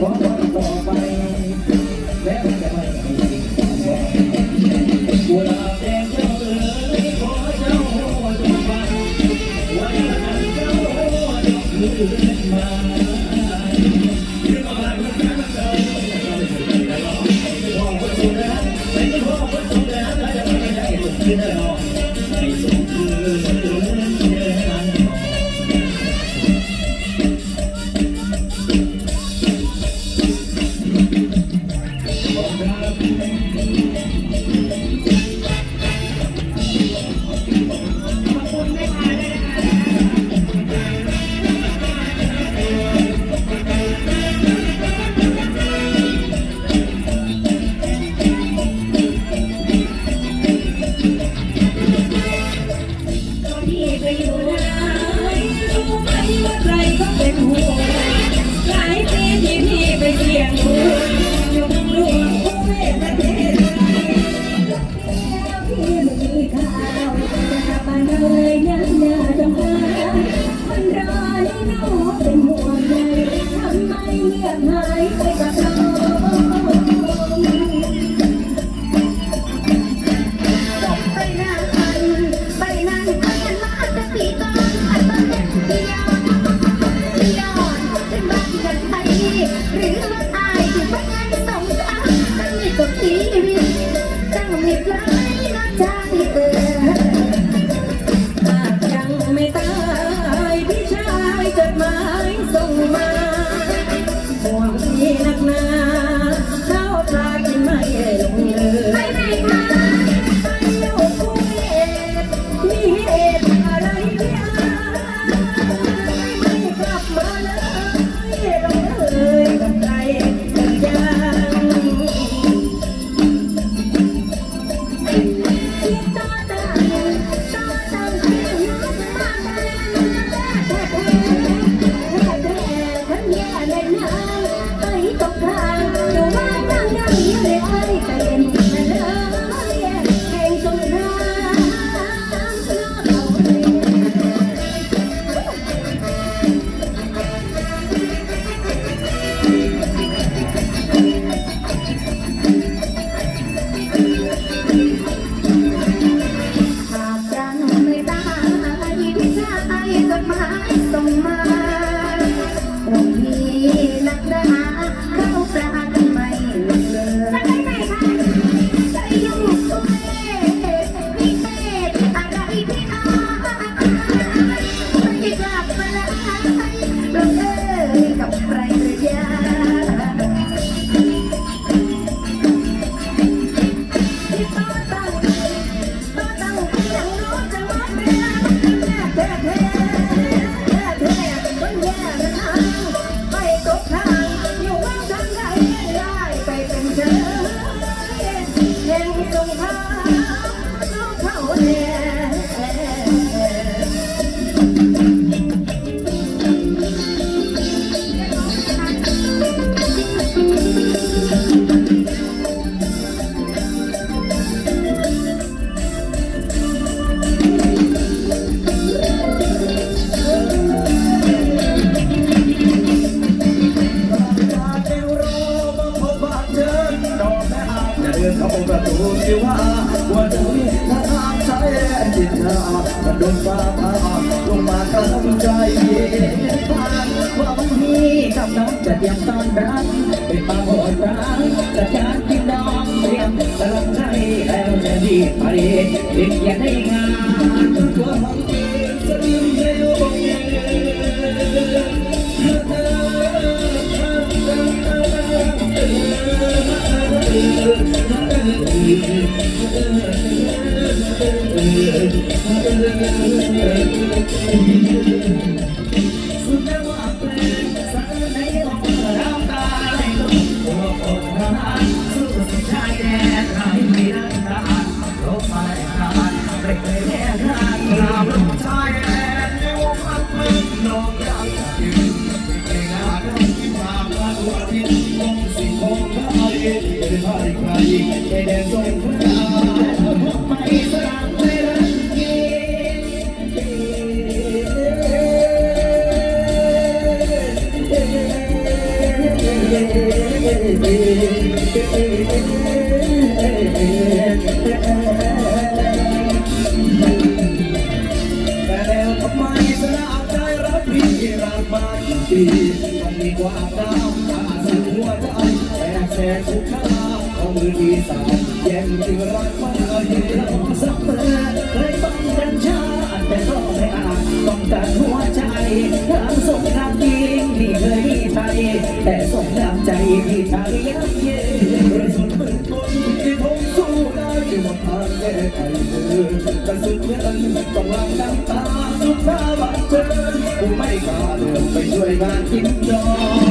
ของคนต่อไปแล้วจะไม่มีกุหลาบแดงเจ้าเอ๋ยขอเจ้าจงฟังวันนั้เจ้าจงลื God. น้จะเตรียมต้อนรับเป็นปาโหดรักจะการที่น้องเตรียมตลับใจแล้วจะดีไปเด็กย่าได้งานตัวของเธอจะลืมเร็วเย็น มันมีความดาวอาสันหัวใจแต่แสนสุขค่าเอามือดีสายแย่งจึงรักมันเลย I Viva Quinto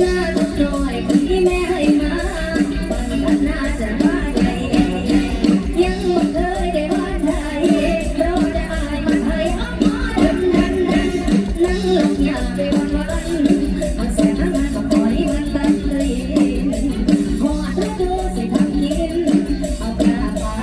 Yeah.